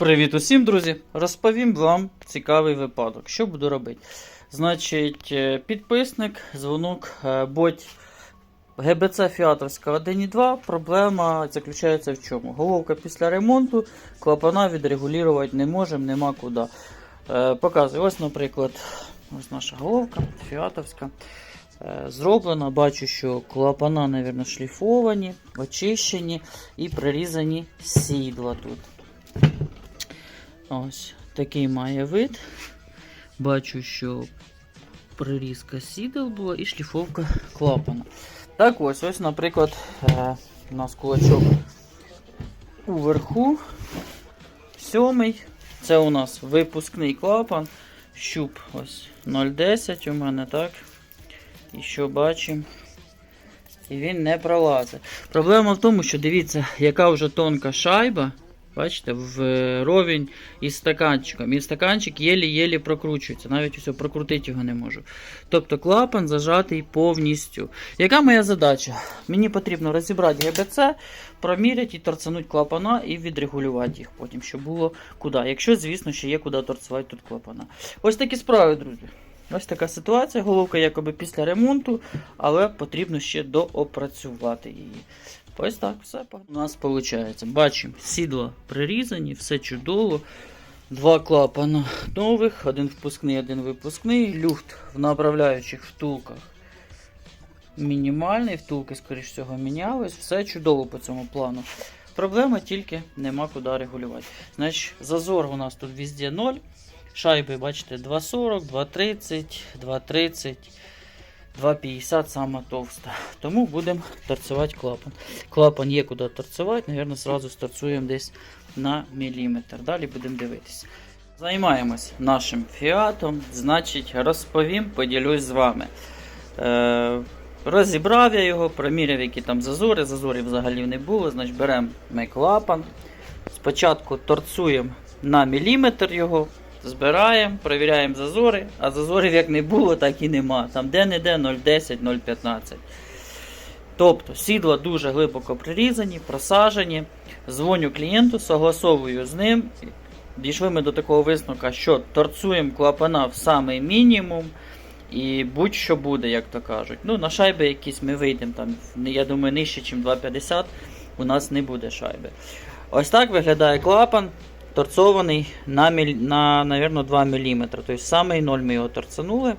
Привіт усім, друзі! Розповім вам цікавий випадок. Що буду робити? Значить, е, підписник, дзвонок, е, боть ГБЦ Фіаторська 1.2. Проблема заключається в чому? Головка після ремонту, клапана відрегулювати не можемо, нема куди. Е, Показую, ось, наприклад, ось наша головка Фіатовська. Зроблена, бачу, що клапана, мабуть, шліфовані, очищені і прирізані сідла тут. Ось такий має вид. Бачу, що прирізка сідел була і шліфовка клапана. Так ось, ось, наприклад, е, у нас кулачок уверху. Сьомий. Це у нас випускний клапан. Щуп ось 0,10 у мене, так? І що бачимо? І він не пролазить. Проблема в тому, що дивіться, яка вже тонка шайба. Бачите, в е, ровень із стаканчиком. І стаканчик єлі-єлі прокручується. Навіть усе прокрутити його не можу. Тобто клапан зажатий повністю. Яка моя задача? Мені потрібно розібрати ГБЦ, проміряти і торцануть клапана і відрегулювати їх потім, щоб було куди. Якщо, звісно, ще є куди торцувати тут клапана. Ось такі справи, друзі. Ось така ситуація. Головка якоби після ремонту, але потрібно ще доопрацювати її. Ось так все у нас виходить. Бачимо, сідла прирізані, все чудово. Два клапана нових, один впускний, один випускний. Люфт в направляючих втулках мінімальний, втулки, скоріш всього, мінялись. Все чудово по цьому плану. Проблема тільки нема куди регулювати. Значить, зазор у нас тут везде 0. Шайби, бачите, 2,40, 2,30, 2,30. 2,50 сама товста. Тому будемо торцювати клапан. Клапан є куди торцювати, Навірно, зразу сторцуємо десь на міліметр. Далі будемо дивитися. Займаємось нашим фіатом, значить, розповім, поділюсь з вами. Е, розібрав я його, проміряв, які там зазори. Зазорів взагалі не було. Значить, беремо ми клапан. Спочатку торцуємо на міліметр його. Збираємо, перевіряємо зазори, а зазорів як не було, так і нема. Там де-не-де 0,10, 0,15. Тобто сідла дуже глибоко прирізані, просажені. Дзвоню клієнту, согласовую з ним. Дійшли ми до такого висновка, що торцуємо клапана в самий мінімум. І будь-що буде, як то кажуть. Ну, на шайби якісь ми вийдемо там, я думаю, нижче, ніж 2,50 у нас не буде шайби. Ось так виглядає клапан торцований на, на наверное, 2 мм. Тобто самий 0 ми його торцанули.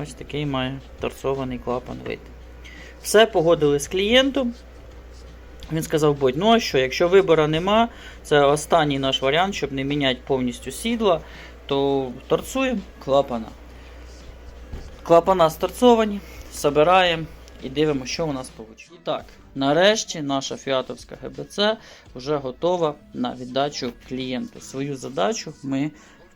Ось такий має торцований клапан вид. Все погодили з клієнтом. Він сказав, будь, ну а що, якщо вибору нема, це останній наш варіант, щоб не міняти повністю сідла, то торцуємо клапана. Клапана сторцовані, збираємо і дивимося, що у нас вийде. І так, нарешті наша фіатовська ГБЦ вже готова на віддачу клієнту. Свою задачу ми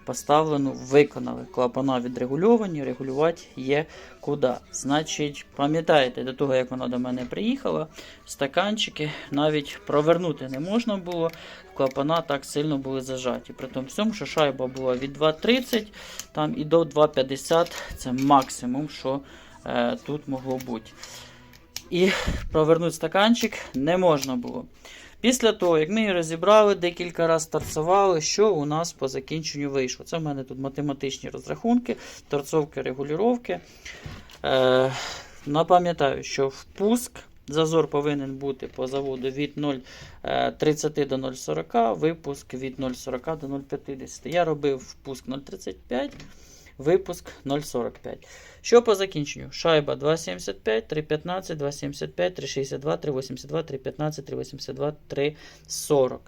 поставлену виконали. Клапана відрегульовані, регулювати є куди. Значить, пам'ятаєте, до того, як вона до мене приїхала, стаканчики навіть провернути не можна було. Клапана так сильно були зажаті. При тому всьому, що шайба була від 2,30 там і до 2,50 це максимум, що тут могло бути. І провернути стаканчик не можна було. Після того, як ми її розібрали, декілька разів торцували, що у нас по закінченню вийшло. Це в мене тут математичні розрахунки, торцовки, регулювання. Е, напам'ятаю, що впуск. Зазор повинен бути по заводу від 0,30 до 0,40, випуск від 0,40 до 0,50. Я робив впуск 0,35, випуск 0,45. Що по закінченню? Шайба 2,75, 3,15, 2,75, 3,62, 3,82, 3,15, 3,82, 3,40.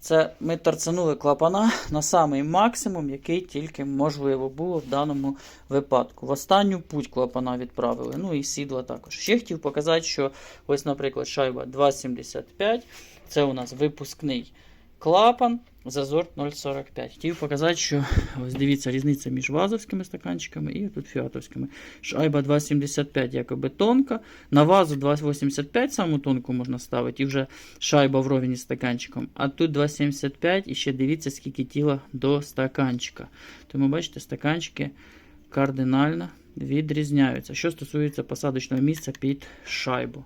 Це ми торцанули клапана на самий максимум, який тільки можливо було в даному випадку. В останню путь клапана відправили. Ну і сідла також. Ще хотів показати, що ось, наприклад, шайба 2,75. Це у нас випускний клапан. Зазор 0,45. Хотів показати, що ось дивіться різниця між вазовськими стаканчиками і тут фіатовськими. Шайба 2,75 якоби тонка. На вазу 2,85 саму тонку можна ставити, і вже шайба вровень із стаканчиком. А тут 2,75 і ще дивіться, скільки тіла до стаканчика. Тому бачите, стаканчики кардинально відрізняються. Що стосується посадочного місця під шайбу.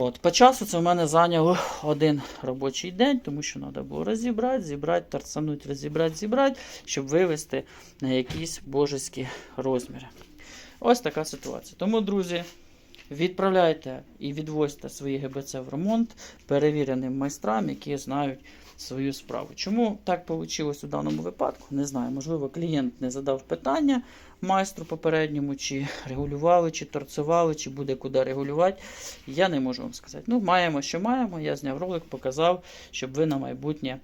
От, по часу це в мене зайняло один робочий день, тому що треба було розібрати, зібрати, торцанути, розібрати, зібрати, щоб вивести на якісь божеські розміри. Ось така ситуація. Тому, друзі, відправляйте і відвозьте свої ГБЦ в ремонт перевіреним майстрам, які знають свою справу. Чому так вийшло у даному випадку? Не знаю. Можливо, клієнт не задав питання майстру попередньому, чи регулювали, чи торцювали, чи буде куди регулювати. Я не можу вам сказати. Ну, маємо, що маємо. Я зняв ролик, показав, щоб ви на майбутнє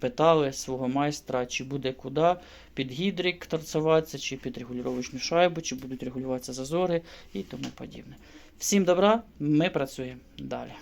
питали свого майстра, чи буде куди під гідрик торцюватися, чи під регулювачну шайбу, чи будуть регулюватися зазори і тому подібне. Всім добра, ми працюємо далі.